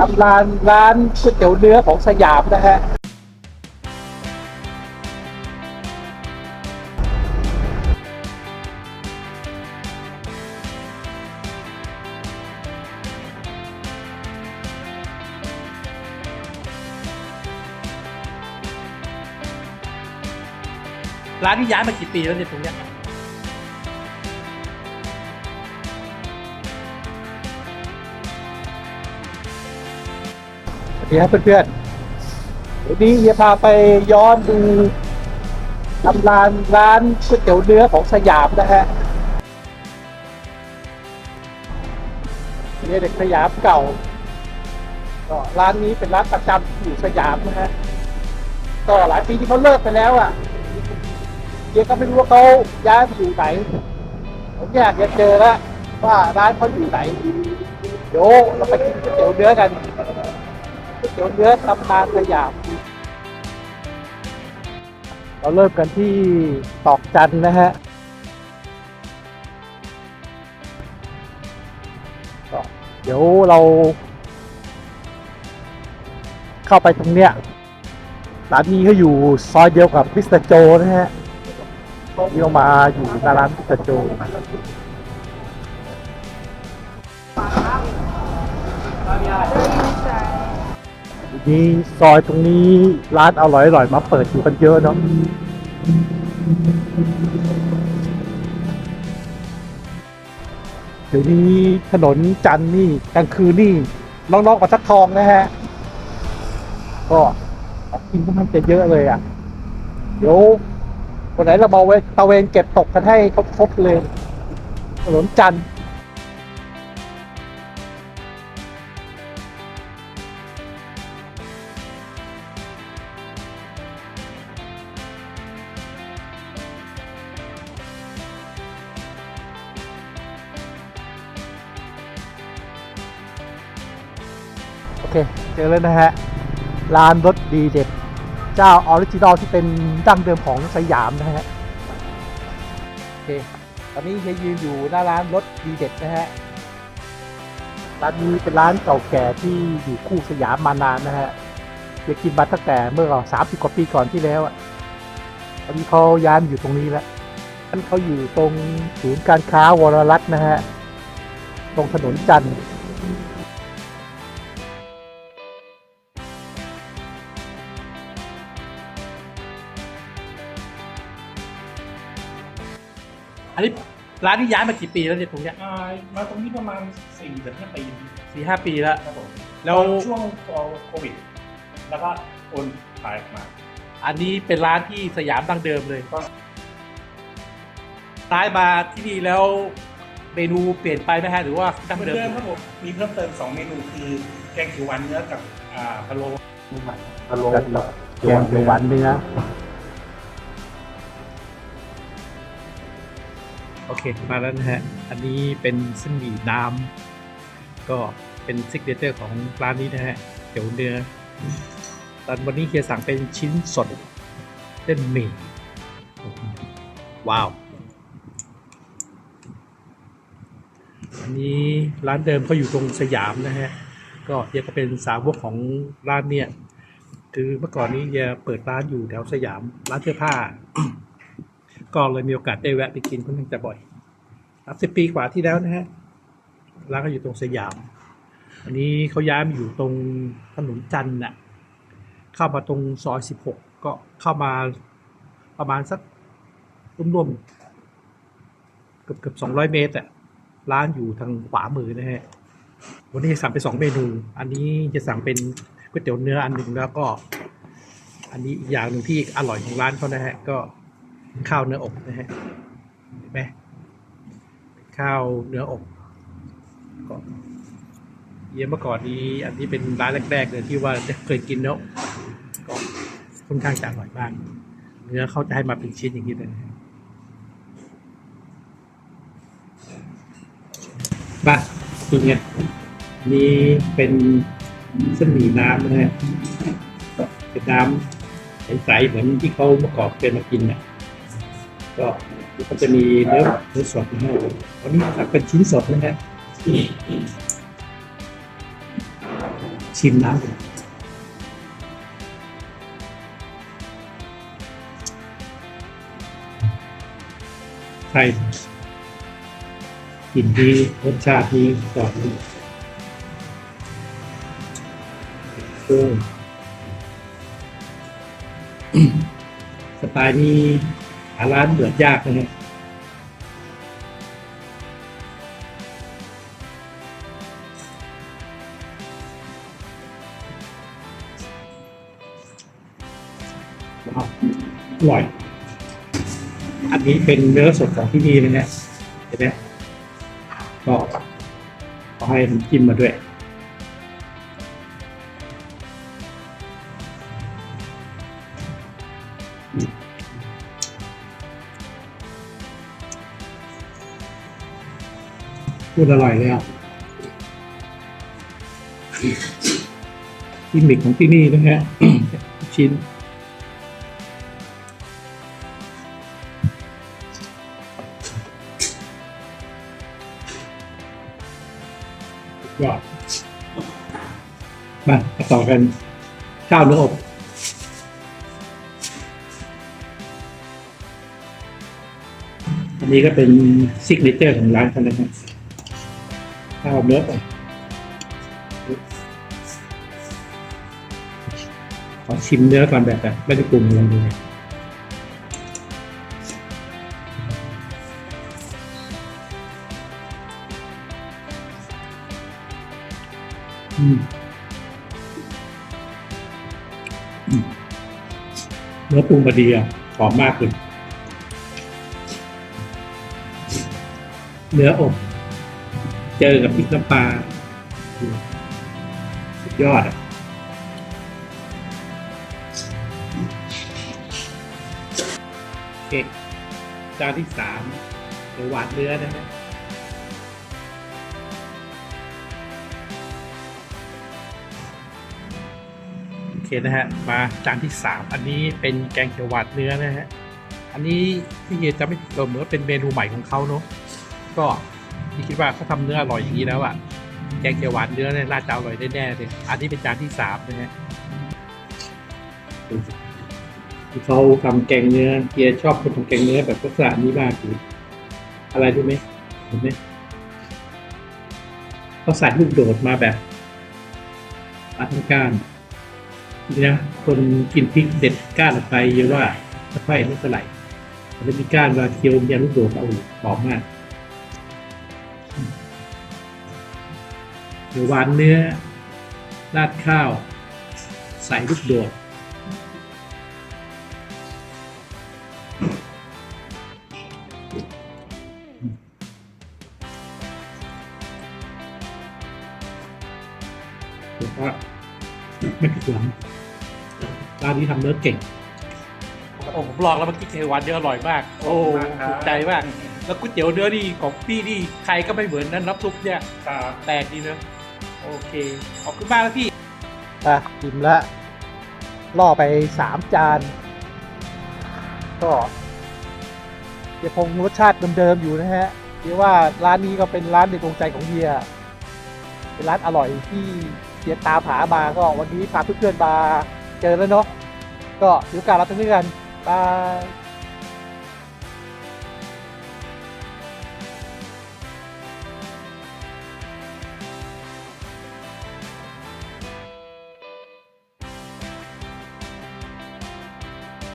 ตำรานร้านก๋วยเตี๋ยวเนื้อของสยามนะฮะร้านนี้ย้ายมากี่ปีแล้วเนี่ยตรงเนี้ย ดีครับเพื่อนๆวันนี้จะพาไปย้อนดูตำรานร้านก๋วยเตี๋ยวเนื้อของสยามนะฮะเฮียเด็กสยามเก่าก็ร้านนี้เป็นร้านประจำอยู่สยามนะฮะก็หลายปีที่เขาเลิกไปแล้วอะเดียก็ไม่รู้ว่าเขาย้ายไปอยู่ไหนผมอยากจะเจอแล้วว่าร้านเขาอยู่ไหนเดี๋ยวเราไปกินก๋วยเตี๋ยวเนื้อกันก๋วย เตี๋ยวเนื้อตำนานสยาม เราเริ่มกันที่ตอกจันนะฮะเดี๋ยวเรา เข้าไปตรงเนี้ยร้านนี้เขาอยู่ซอยเดียวกับพิสตาโจนะฮะเที่ยวมาอยู่หน้าร้านพิสตาโจ นี่ซอยตรงนี้ร้านอร่อยๆมาเปิดอยู่กันเยอะเนาะเดี๋ยวนี้ถนนจันนี่กลางคืนนี่น้องๆกับทักทองนะฮะ ก็กินค่อนข้างจะเยอะเลยอะ เดี๋ยววันไหนเรามาเวตะเวนเก็บตกกันให้ครบๆเลย ถนนจันทร์ โอเค เจอแล้วนะฮะ ร้านรสดีเด็ด เจ้าออริจินอลที่เป็นดั้งเดิมของสยามนะฮะ โอเค ตอนนี้เฮียยืนอยู่หน้าร้านรสดีเด็ดนะฮะ ร้านนี้เป็นร้านเก่าแก่ที่อยู่คู่สยามมานานนะฮะเฮียกินมาตั้งแต่เมื่อสามสิบกว่าปีก่อนที่แล้วอะ ตอนนี้เขาย้ายมาอยู่ตรงนี้แล้วท่านเขาอยู่ตรงศูนย์การค้าวรรัตน์นะฮะ ตรงถนนจันทร์ นนี้ร้านนี้ย้ายมากี่ปีแล้วเนี่ยตรงเนี้ยอ่ามาตรงนี้ประมาณสี่ถึงห้าปีสี่ห้าปีแล้ว ครับผมแล้ว ตอนช่วงโควิด แล้วก็โอนขายออกมา อันนี้เป็นร้านที่สยามดั้งเดิมเลยก็ร้ายมาที่นี่แล้วเมนูเปลี่ยนไปไหมฮะหรือว่าดั้งเหมือนเดิมเดิมครับผมมีเพิ่มเติมสองเมนูคือแกงเขียวหวานเนื้อกับอ่าพะโล้ พะโล้แกงเขียวหวานเนื้อ โอเค มาแล้วนะฮะ อันนี้เป็นเส้นหมี่น้ำก็เป็นซิกเนเจอร์ของร้านนี้นะฮะเตี๋ยวเนื้อตอนวันนี้เฮียสั่งเป็นชิ้นสดเส้นหมี่ ว้าว อันนี้ร้านเดิมเขาอยู่ตรงสยามนะฮะ ก็เฮียก็เป็นสาวกของร้านเนี่ย คือเมื่อก่อนนี้เฮียเปิดร้านอยู่แถวสยาม ร้านเสื้อผ้า ก็เลยมีโอกาสได้แวะไปกินค่อนข้างจะบ่อยสามสิบปีกว่าที่แล้วนะฮะร้านก็อยู่ตรงสยาม อันนี้เขาย้ายมาอยู่ตรงถนนจันทร์น่ะเข้ามาตรงซอยสิบหกก็เข้ามาประมาณสักรวมๆเกือบเกือบสองร้อยเมตรอะร้านอยู่ทางขวามือนะฮะวันนี้สั่งไปสองเมนู อันนี้จะสั่งเป็นก๋วยเตี๋ยวเนื้ออันหนึ่งแล้วก็ อันนี้อีกอย่างหนึ่งที่อร่อยของร้านเขานะฮะก็ ข้าวเนื้ออบนะฮะเห็นไหมข้าวเนื้ออบก็เยี่ยมเมื่อก่อนนี้อันนี้เป็นร้านแรกๆเลยที่ว่าเคยกินเนื้ออบก็ค่อนข้างจะอร่อยมากเนื้อเขาจะให้มาเป็นชิ้นอย่างนี้เลยนะฮะบ้าจริงเนี่ยนี่เป็นเส้นหมี่น้ำนะฮะก็เป็นน้ำใสๆเหมือนที่เขาเมื่อก่อนเคยมากินเนี่ย ก็ก็จะมีเนื้อเนื้อสดนะฮะวันนี้สั่งเป็นชิ้นสดนะฮะชิมน้ำก่อนใช่กลิ่นดีรสชาติดีก่อนเครื่องสไตล์นี้าร้านเบิดยากนะฮะว้าวอร่อย อันนี้เป็นเนื้อสดของที่นี่เลยเนี่ยเห็นไหมก็ขอให้น้ำจิ้มมาด้วย พูดอร่อยเลยอะกิมมิคของที่นี่นะฮะชิ้น ยอดมาาต่อกันข้าวเนื้ออบอันนี้ก็เป็นซิกเนเจอร์ของร้านเขานะครับ ข้าวเนื้ออบขอชิมเนื้อก่อนแบบแบบไม่ได้ปรุงลองดูนะอืมอืมเนื้อปรุงมาดีอะหอมมากเลยเนื้ออบ เจอกับพริกน้ำปลาสุดยอดอะโอเคจานที่สามเดี๋ยวหวานเนื้อนะฮะโอเคนะฮะ มาจานที่สามอันนี้เป็นแกงเขียวหวานเนื้อนะฮะ อันนี้ที่เฮียจะไม่ผิดเหมือนเป็นเมนูใหม่ของเขาเนอะก็ ที่คิดว่าเขาทำเนื้ออร่อยอย่างนี้แล้วอะแกงเขียวหวานเนื้อเนี่ยน่าจะอร่อยแน่ๆเลยอันนี้เป็นจานที่สามนะฮะเขาทำแกงเนื้อเฮียชอบคนทำแกงเนื้อแบบลักษณะนี้มากคืออะไรรู้ไหมเห็นไหมเขาใส่ลูกโดดมาแบบอัดก้านนี่นะคนกินพริกเด็ดก้านไปเยอะว่าไม่ค่อยไม่เท่าไหร่แต่มีก้านมาเคี้ยวเนี่ยลูกโดดเอาหอมมาก เดี๋ยวหวานเนื้อ ราดข้าว ใส่ลูกโดดเดี๋ยวก็ไม่ผิดหวังร้านนี้ทำเนื้อเก่ง โอ้ผมลองแล้วเมื่อกี้เทวันเนื้ออร่อยมาก โอ้ถูกใจมาก แล้วก๋วยเตี๋ยวเนื้อนี่ของพี่นี่ใครก็ไม่เหมือนนั้นน้ำซุปเนี่ยครับแปลกดีเนอะ โอเค ขอบคุณมากแล้วพี่อะอิ่มละล่อไปสามจาน ก็ยังคงรสชาติเดิมๆอยู่นะฮะเรียกว่าร้านนี้ก็เป็นร้านในดวงใจของเฮีย เป็นร้านอร่อยที่เฮียตามหามาก็วันนี้พาเพื่อนๆมาเจอแล้วเนาะก็ถือโอกาสเราตรงนี้กันบาย